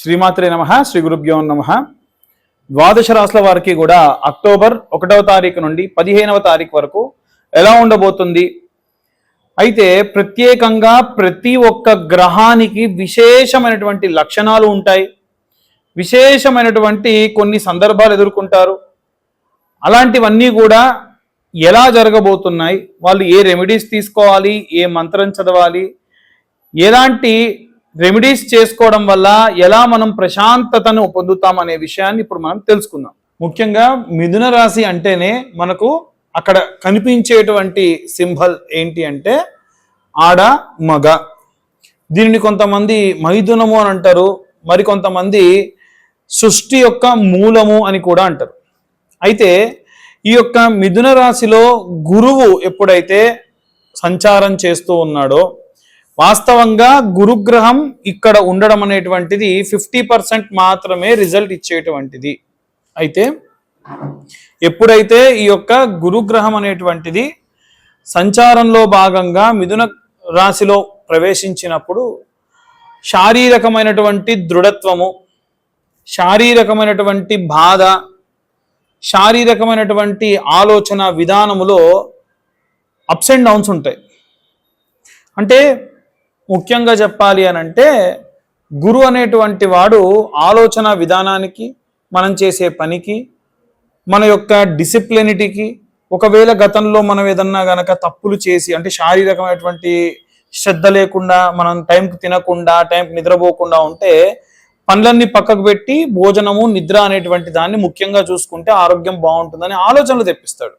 శ్రీమాత్రే నమ శ్రీ గురుభ్యో నమ. ద్వాదశ రాసుల వారికి కూడా అక్టోబర్ ఒకటవ తారీఖు నుండి పదిహేనవ తారీఖు వరకు ఎలా ఉండబోతుంది? అయితే ప్రత్యేకంగా ప్రతి ఒక్క గ్రహానికి విశేషమైనటువంటి లక్షణాలు ఉంటాయి. విశేషమైనటువంటి కొన్ని సందర్భాలు ఎదుర్కొంటారు. అలాంటివన్నీ కూడా ఎలా జరగబోతున్నాయి? వాళ్ళు ఏ రెమెడీస్ తీసుకోవాలి? ఏ మంత్రం చదవాలి? ఎలాంటి రెమెడీస్ చేసుకోవడం వల్ల ఎలా మనం ప్రశాంతతను పొందుతాం అనే విషయాన్ని ఇప్పుడు మనం తెలుసుకుందాం. ముఖ్యంగా మిథున రాశి అంటేనే మనకు అక్కడ కనిపించేటువంటి సింబల్ ఏంటి అంటే ఆడ మగ. దీనిని కొంతమంది మైథునము అని అంటారు మరి కొంతమంది సృష్టి యొక్క మూలము అని కూడా అంటారు. అయితే ఈ యొక్క మిథున రాశిలో గురువు ఎప్పుడైతే సంచారం చేస్తూ ఉన్నాడో వాస్తవంగా గురుగ్రహం ఇక్కడ ఉండడం అనేటువంటిది ఫిఫ్టీ పర్సెంట్ మాత్రమే రిజల్ట్ ఇచ్చేటువంటిది. అయితే ఎప్పుడైతే ఈ యొక్క గురుగ్రహం అనేటువంటిది సంచారంలో భాగంగా మిథున రాశిలో ప్రవేశించినప్పుడు శారీరకమైనటువంటి దృఢత్వము శారీరకమైనటువంటి బాధ శారీరకమైనటువంటి ఆలోచన విధానములో అప్స్ అండ్ డౌన్స్ ఉంటాయి. అంటే ముఖ్యంగా చెప్పాలి అని అంటే గురు అనేటువంటి వాడు ఆలోచన విధానానికి మనం చేసే పనికి మన యొక్క డిసిప్లినిటీకి ఒకవేళ గతంలో మనం ఏదన్నా గనక తప్పులు చేసి అంటే శారీరకమైనటువంటి శ్రద్ధ లేకుండా మనం టైంకి తినకుండా టైంకి నిద్రపోకుండా ఉంటే పనులన్నీ పక్కకు పెట్టి భోజనము నిద్ర అనేటువంటి దాన్ని ముఖ్యంగా చూసుకుంటే ఆరోగ్యం బాగుంటుందని ఆలోచనలు తెప్పిస్తాడు.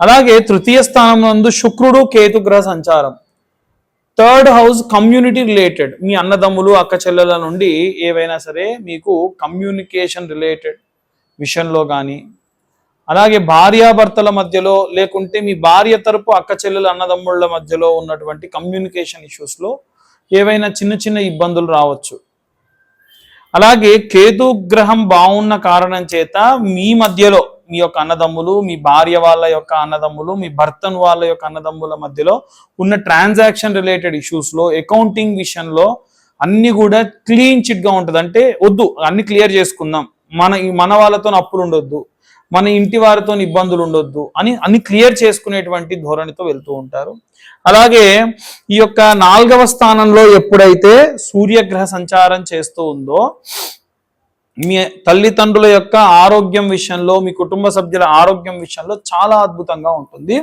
అలాగే తృతీయ స్థానం నందు శుక్రుడు కేతుగ్రహ సంచారం. Third house community related. మీ అన్నదమ్ములు అక్క చెల్లెల నుండి ఏవైనా సరే మీకు కమ్యూనికేషన్ రిలేటెడ్ విషయంలో కానీ అలాగే భార్యాభర్తల మధ్యలో లేకుంటే మీ భార్య తరపు అక్క చెల్లెల అన్నదమ్ముళ్ళ మధ్యలో ఉన్నటువంటి కమ్యూనికేషన్ ఇష్యూస్లో ఏవైనా చిన్న చిన్న ఇబ్బందులు రావచ్చు. అలాగే కేతు గ్రహం బాగున్న కారణం చేత మీ మధ్యలో మీ యొక్క అన్నదమ్ములు మీ భార్య వాళ్ళ యొక్క అన్నదమ్ములు మీ భర్తను వాళ్ళ యొక్క అన్నదమ్ముల మధ్యలో ఉన్న ట్రాన్సాక్షన్ రిలేటెడ్ ఇష్యూస్లో అకౌంటింగ్ విషయంలో అన్ని కూడా క్లీన్ చిట్గా ఉంటుంది. అంటే వద్దు అన్ని క్లియర్ చేసుకుందాం. మన మన వాళ్ళతో అప్పులు ఉండొద్దు. మన ఇంటి వారితో ఇబ్బందులు ఉండొద్దు అని అన్ని క్లియర్ చేసుకునేటువంటి ధోరణితో వెళ్తూ ఉంటారు. అలాగే ఈ యొక్క నాలుగవ స్థానంలో ఎప్పుడైతే సూర్యగ్రహ సంచారం చేస్తూ ఉందో మీ తల్లిదండ్రుల యొక్క ఆరోగ్యం విషయంలో మీ కుటుంబ సభ్యుల ఆరోగ్యం విషయంలో చాలా అద్భుతంగా ఉంటుంది.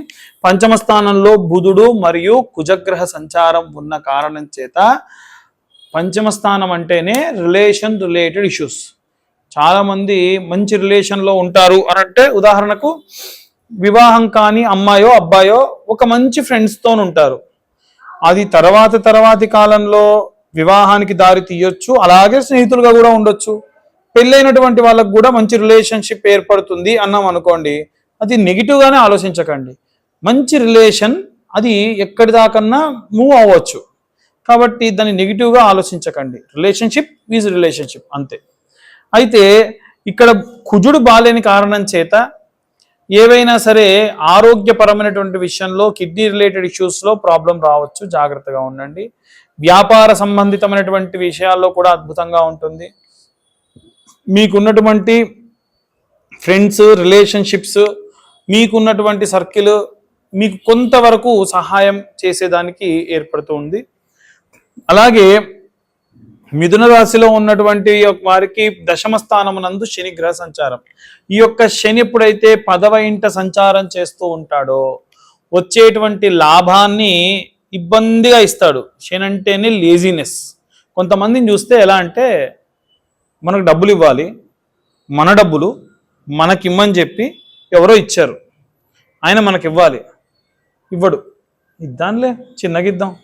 పంచమ స్థానంలో బుధుడు మరియు కుజగ్రహ సంచారం ఉన్న కారణం చేత పంచమ స్థానం అంటేనే రిలేషన్ రిలేటెడ్ ఇష్యూస్ చాలామంది మంచి రిలేషన్లో ఉంటారు అని అంటే ఉదాహరణకు వివాహం కాని అమ్మాయో అబ్బాయో ఒక మంచి ఫ్రెండ్స్తో ఉంటారు. అది తర్వాత తర్వాతి కాలంలో వివాహానికి దారి తీయొచ్చు అలాగే స్నేహితులుగా కూడా ఉండొచ్చు. పెళ్ళైనటువంటి వాళ్ళకు కూడా మంచి రిలేషన్షిప్ ఏర్పడుతుంది అన్నాం అనుకోండి అది నెగిటివ్గానే ఆలోచించకండి. మంచి రిలేషన్ అది ఎక్కడి దాకన్నా మూవ్ అవ్వచ్చు. కాబట్టి దాన్ని నెగిటివ్గా ఆలోచించకండి. రిలేషన్షిప్ ఈజ్ రిలేషన్షిప్ అంతే. అయితే ఇక్కడ కుజుడు బాలేని కారణం చేత ఏవైనా సరే ఆరోగ్యపరమైనటువంటి విషయంలో కిడ్నీ రిలేటెడ్ ఇష్యూస్లో ప్రాబ్లం రావచ్చు. జాగ్రత్తగా ఉండండి. వ్యాపార సంబంధితమైనటువంటి విషయాల్లో కూడా అద్భుతంగా ఉంటుంది. మీకున్నటువంటి ఫ్రెండ్స్ రిలేషన్షిప్స్ మీకున్నటువంటి సర్కిల్ మీకు కొంతవరకు సహాయం చేసేదానికి ఏర్పడుతూ ఉంది. అలాగే మిథున రాశిలో ఉన్నటువంటి వారికి దశమ స్థానమునందు శని గ్రహ సంచారం. ఈ యొక్క శని ఎప్పుడైతే పదవ ఇంట సంచారం చేస్తూ ఉంటాడో వచ్చేటువంటి లాభాన్ని ఇబ్బందిగా ఇస్తాడు. శని అంటేనే లేజినెస్ కొంతమందిని చూస్తే ఎలా అంటే మనకు డబ్బులు ఇవ్వాలి మన డబ్బులు మనకిమ్మని చెప్పి ఎవరో ఇచ్చారు. ఆయన మనకి ఇవ్వాలి ఇవ్వడు. ఇద్దాంలే చిన్నగిద్దాం.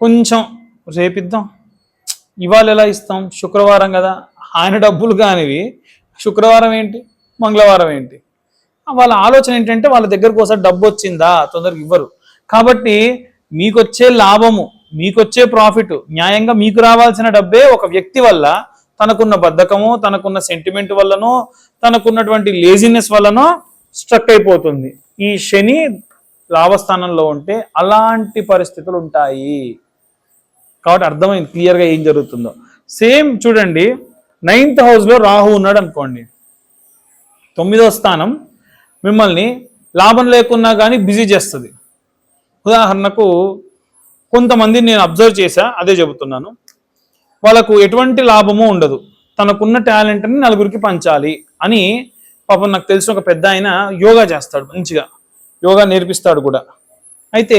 కొంచెం రేపిద్దాం. ఇవాళ ఎలా ఇస్తాం? శుక్రవారం కదా. ఆయన డబ్బులు కానివి. శుక్రవారం ఏంటి? మంగళవారం ఏంటి? వాళ్ళ ఆలోచన ఏంటంటే వాళ్ళ దగ్గరకు ఒకసారి డబ్బు వచ్చిందా? తొందరగా ఇవ్వరు. కాబట్టి మీకొచ్చే లాభము మీకొచ్చే ప్రాఫిట్ న్యాయంగా మీకు రావాల్సిన డబ్బే ఒక వ్యక్తి వల్ల తనకున్న బద్ధకము తనకున్న సెంటిమెంట్ వల్లనో తనకున్నటువంటి లేజినెస్ వల్లనో స్ట్రక్ అయిపోతుంది. ఈ శని లాభస్థానంలో ఉంటే అలాంటి పరిస్థితులు ఉంటాయి. కాబట్టి అర్థమైంది క్లియర్గా ఏం జరుగుతుందో. సేమ్ చూడండి నైన్త్ హౌస్లో రాహు ఉన్నాడు అనుకోండి. తొమ్మిదో స్థానం మిమ్మల్ని లాభం లేకున్నా కానీ బిజీ చేస్తుంది. ఉదాహరణకు కొంతమందిని నేను అబ్జర్వ్ చేశా అదే చెబుతున్నాను. వాళ్ళకు ఎటువంటి లాభము ఉండదు. తనకున్న టాలెంట్ని నలుగురికి పంచాలి అని పాపం నాకు తెలిసిన ఒక పెద్ద ఆయన యోగా చేస్తాడు మంచిగా. యోగా నేర్పిస్తాడు కూడా. అయితే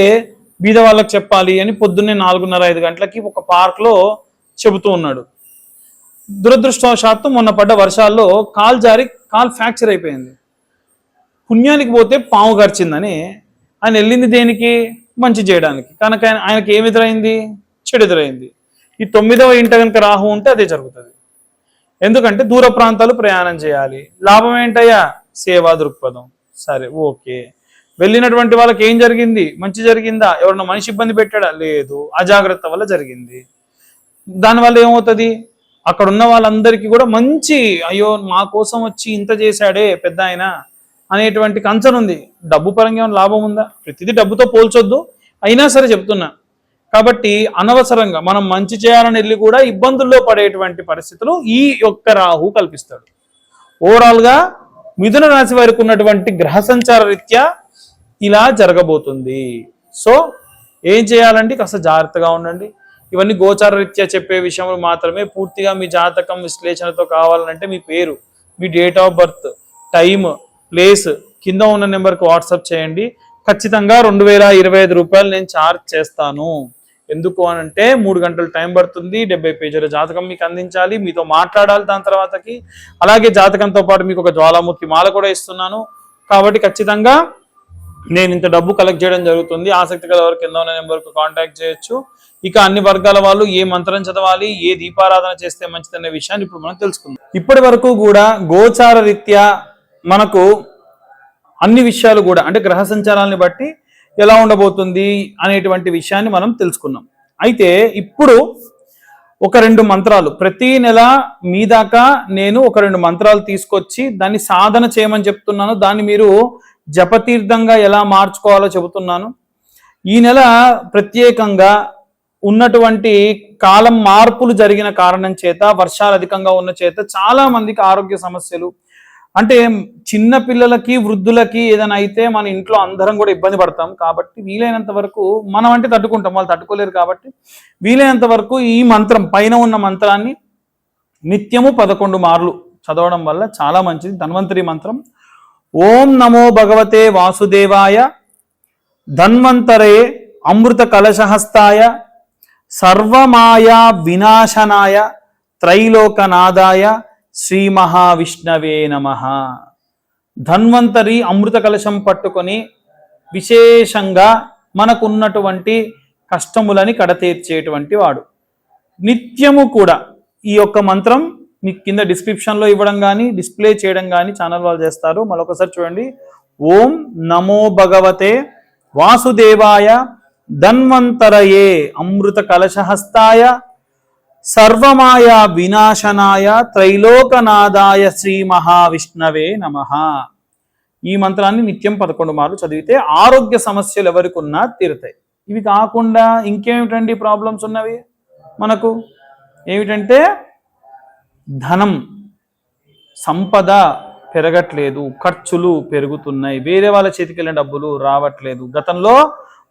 బీద వాళ్ళకి చెప్పాలి అని పొద్దున్నే నాలుగున్నర ఐదు గంటలకి ఒక పార్క్లో చెబుతూ ఉన్నాడు. దురదృష్టవశాత్తు మొన్న పడ్డ వర్షాల్లో కాల్ జారి కాల్ ఫ్రాక్చర్ అయిపోయింది. పుణ్యానికి పోతే పాము గరిచిందని ఆయన వెళ్ళింది దేనికి? మంచి చేయడానికి. కనుక ఆయన ఆయనకి ఏమి ఎదురైంది? చెడు ఎదురైంది. ఈ తొమ్మిదవ ఇంట కనుక రాహు ఉంటే అదే జరుగుతుంది. ఎందుకంటే దూర ప్రాంతాలు ప్రయాణం చేయాలి. లాభం ఏంటయ్యా? సేవా దృక్పథం. సరే ఓకే. వెళ్ళినటువంటి వాళ్ళకి ఏం జరిగింది? మంచి జరిగిందా? ఎవరన్నా మనిషి ఇబ్బంది పెట్టాడా? లేదు. అజాగ్రత్త వల్ల జరిగింది. దానివల్ల ఏమవుతుంది? అక్కడ ఉన్న వాళ్ళందరికీ కూడా మంచి అయ్యో మా కోసం వచ్చి ఇంత చేశాడే పెద్ద ఆయన అనేటువంటి కంచన్ ఉంది. డబ్బు పరంగా ఏమైనా లాభం ఉందా? ప్రతిదీ డబ్బుతో పోల్చొద్దు. అయినా సరే చెప్తున్నా. కాబట్టి అనవసరంగా మనం మంచి చేయాలని వెళ్ళి కూడా ఇబ్బందుల్లో పడేటువంటి పరిస్థితులు ఈ యొక్క రాహు కల్పిస్తాడు. ఓవరాల్గా మిథున రాశి వారికి ఉన్నటువంటి గ్రహ సంచార రీత్యా ఇలా జరగబోతుంది. సో ఏం చేయాలంటే కాస్త జాగ్రత్తగా ఉండండి. ఇవన్నీ గోచార రీత్యా చెప్పే విషయంలో మాత్రమే. పూర్తిగా మీ జాతకం విశ్లేషణతో కావాలంటే మీ పేరు మీ date of birth time place కింద ఉన్న నెంబర్కి వాట్సాప్ చేయండి. ఖచ్చితంగా రెండు వేల ఇరవై ఐదు రూపాయలు నేను ఛార్జ్ చేస్తాను. ఎందుకు అని అంటే మూడు గంటలు టైం పడుతుంది డెబ్బై పేజీల జాతకం మీకు అందించాలి మీతో మాట్లాడాలి దాని తర్వాతకి. అలాగే జాతకంతో పాటు మీకు ఒక జ్వాలాముఖి మాల కూడా ఇస్తున్నాను. కాబట్టి ఖచ్చితంగా నేను ఇంత డబ్బు కలెక్ట్ చేయడం జరుగుతుంది. ఆసక్తి గల వారు కింద ఉన్న నెంబర్కు కాంటాక్ట్ చేయొచ్చు. ఇక అన్ని వర్గాల వాళ్ళు ఏ మంత్రం చదవాలి ఏ దీపారాధన చేస్తే మంచిదనే విషయాన్ని ఇప్పుడు మనం తెలుసుకుందాం. ఇప్పటి వరకు కూడా గోచార రీత్యా మనకు అన్ని విషయాలు కూడా అంటే గ్రహ సంచారాన్ని బట్టి ఎలా ఉండబోతుంది అనేటువంటి విషయాన్ని మనం తెలుసుకున్నాం. అయితే ఇప్పుడు ఒక రెండు మంత్రాలు. ప్రతి నెల మీ దాకా నేను ఒక రెండు మంత్రాలు తీసుకొచ్చి దాన్ని సాధన చేయమని చెప్తున్నాను. దాన్ని మీరు జపతీర్థంగా ఎలా మార్చుకోవాలో చెబుతున్నాను. ఈ నెల ప్రత్యేకంగా ఉన్నటువంటి కాలం మార్పులు జరిగిన కారణం చేత వర్షాలు అధికంగా ఉన్న చేత చాలా మందికి ఆరోగ్య సమస్యలు అంటే చిన్న పిల్లలకి వృద్ధులకి ఏదైనా అయితే మన ఇంట్లో అందరం కూడా ఇబ్బంది పడతాం. కాబట్టి వీలైనంత వరకు మనం అంటే తట్టుకుంటాం. వాళ్ళు తట్టుకోలేరు కాబట్టి వీలైనంత వరకు ఈ మంత్రం పైన ఉన్న మంత్రాన్ని నిత్యము పదకొండు మార్లు చదవడం వల్ల చాలా మంచిది. ధన్వంతరి మంత్రం. ఓం నమో భగవతే వాసుదేవాయ ధన్వంతరే అమృత కలశహస్తాయ సర్వమాయా వినాశనాయ త్రైలోకనాదాయ శ్రీ మహావిష్ణవే నమ. ధన్వంతరి అమృత కలశం పట్టుకొని విశేషంగా మనకున్నటువంటి కష్టములని కడతీర్చేటువంటి వాడు. నిత్యము కూడా ఈ యొక్క మంత్రం మీకు కింద డిస్క్రిప్షన్లో ఇవ్వడం కానీ డిస్ప్లే చేయడం కానీ ఛానల్ వాళ్ళు చేస్తారు. మరొకసారి చూడండి. ఓం నమో భగవతే వాసుదేవాయ ధన్వంతరయే అమృత కలశహస్తాయ సర్వమాయ వినాశనాయ త్రైలోకనాదాయ శ్రీ మహావిష్ణవే నమ. ఈ మంత్రాన్ని నిత్యం పదకొండు మార్లు చదివితే ఆరోగ్య సమస్యలు ఎవరికి ఉన్నా తీరుతాయి. ఇవి కాకుండా ఇంకేమిటండి ప్రాబ్లమ్స్ ఉన్నవి? మనకు ఏమిటంటే ధనం సంపద పెరగట్లేదు ఖర్చులు పెరుగుతున్నాయి వేరే వాళ్ళ చేతికి వెళ్ళిన డబ్బులు రావట్లేదు. గతంలో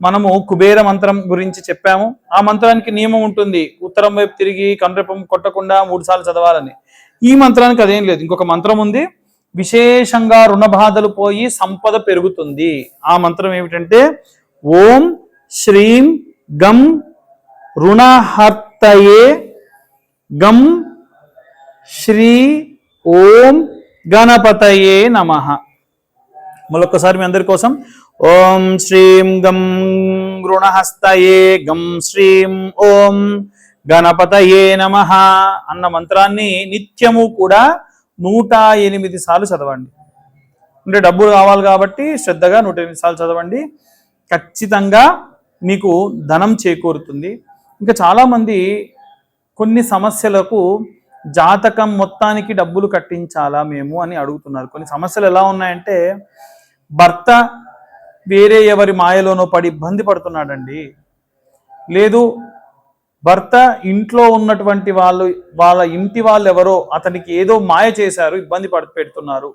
మనము కుబేర మంత్రం గురించి చెప్పాము. ఆ మంత్రానికి నియమం ఉంటుంది. ఉత్తరం వైపు తిరిగి కండ్రపం కొట్టకుండా మూడు సార్లు చదవాలని. ఈ మంత్రానికి అదేం లేదు. ఇంకొక మంత్రం ఉంది. విశేషంగా రుణ బాధలు పోయి సంపద పెరుగుతుంది. ఆ మంత్రం ఏమిటంటే ఓం శ్రీం గం రుణహర్తయే గం శ్రీ ఓం గణపతయే నమ. మరొకసారి మీ అందరి కోసం ఓం శ్రీం గం గృణహస్తయే గం శ్రీం ఓం గణపతయే నమ అన్న మంత్రాన్ని నిత్యము కూడా నూట ఎనిమిది సార్లు చదవండి. అంటే డబ్బులు కావాలి కాబట్టి శ్రద్ధగా నూట ఎనిమిది సార్లు చదవండి. ఖచ్చితంగా మీకు ధనం చేకూరుతుంది. ఇంకా చాలామంది కొన్ని సమస్యలకు జాతకం మొత్తానికి డబ్బులు కట్టించాలా మేము అని అడుగుతున్నారు. కొన్ని సమస్యలు ఎలా ఉన్నాయంటే భర్త వేరే ఎవరి మాయలోనో పడి ఇబ్బంది పడుతున్నాడండి. లేదు భర్త ఇంట్లో ఉన్నటువంటి వాళ్ళు వాళ్ళ ఇంటి వాళ్ళు ఎవరో అతనికి ఏదో మాయ చేశారు ఇబ్బంది పడి పెడుతున్నారు.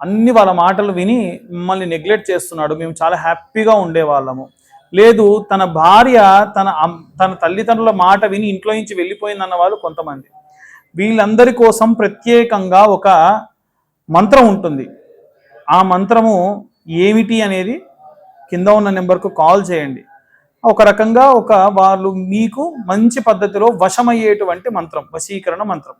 అన్ని వాళ్ళ మాటలు విని మిమ్మల్ని నెగ్లెక్ట్ చేస్తున్నాడు. మేము చాలా హ్యాపీగా ఉండేవాళ్ళము. లేదు తన భార్య తన తన తల్లిదండ్రుల మాట విని ఇంట్లో నుంచి వెళ్ళిపోయిందన్న వాళ్ళు కొంతమంది. వీళ్ళందరి కోసం ప్రత్యేకంగా ఒక మంత్రం ఉంటుంది. ఆ మంత్రము ఏమిటి అనేది కింద ఉన్న నెంబర్కు కాల్ చేయండి. ఒక రకంగా ఒక వాళ్ళు మీకు మంచి పద్ధతిలో వశమయ్యేటువంటి మంత్రం వశీకరణ మంత్రం.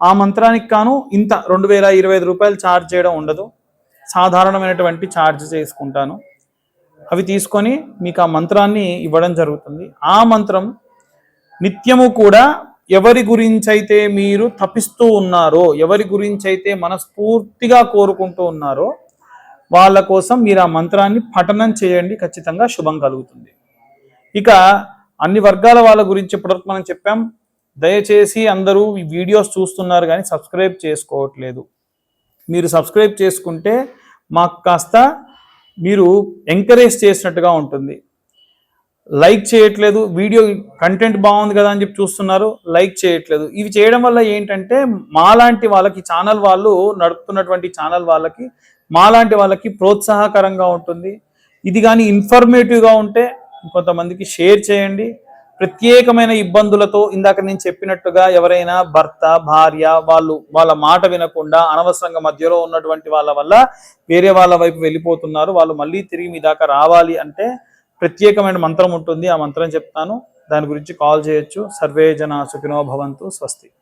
ఆ మంత్రానికి కాను ఇంత రెండు వేల ఇరవై ఐదు రూపాయలు ఛార్జ్ చేయడం ఉండదు. సాధారణమైనటువంటి ఛార్జ్ చేసుకుంటాను. అవి తీసుకొని మీకు ఆ మంత్రాన్ని ఇవ్వడం జరుగుతుంది. ఆ మంత్రం నిత్యము కూడా ఎవరి గురించి అయితే మీరు తపిస్తూ ఉన్నారో ఎవరి గురించి అయితే మనస్ఫూర్తిగా కోరుకుంటూ ఉన్నారో వాళ్ళ కోసం మీరు ఆ మంత్రాన్ని పఠనం చేయండి. ఖచ్చితంగా శుభం కలుగుతుంది. ఇక అన్ని వర్గాల వాళ్ళ గురించి ఇప్పటివరకు మనం చెప్పాం. దయచేసి అందరూ ఈ వీడియోస్ చూస్తున్నారు కానీ సబ్స్క్రైబ్ చేసుకోవట్లేదు. మీరు సబ్స్క్రైబ్ చేసుకుంటే మాకు కాస్త మీరు ఎంకరేజ్ చేసినట్టుగా ఉంటుంది. లైక్ చేయట్లేదు. వీడియో కంటెంట్ బాగుంది కదా అని చెప్పి చూస్తున్నారు. లైక్ చేయట్లేదు. ఇవి చేయడం వల్ల ఏంటంటే మాలాంటి వాళ్ళకి ఛానల్ వాళ్ళు నడుపుతున్నటువంటి ఛానల్ వాళ్ళకి మాలాంటి వాళ్ళకి ప్రోత్సాహకరంగా ఉంటుంది. ఇది కానీ ఇన్ఫర్మేటివ్గా ఉంటే కొంతమందికి షేర్ చేయండి. ప్రత్యేకమైన ఇబ్బందులతో ఇందాక నేను చెప్పినట్టుగా ఎవరైనా భర్త భార్య వాళ్ళు వాళ్ళ మాట వినకుండా అనవసరంగా మధ్యలో ఉన్నటువంటి వాళ్ళ వల్ల వేరే వాళ్ళ వైపు వెళ్ళిపోతున్నారు. వాళ్ళు మళ్ళీ తిరిగి మీ దాకా రావాలి అంటే ప్రత్యేకమైన మంత్రం ఉంటుంది. ఆ మంత్రం చెప్తాను. దాని గురించి కాల్ చేయొచ్చు. సర్వే జన సుఖినో భవంతు. స్వస్తి.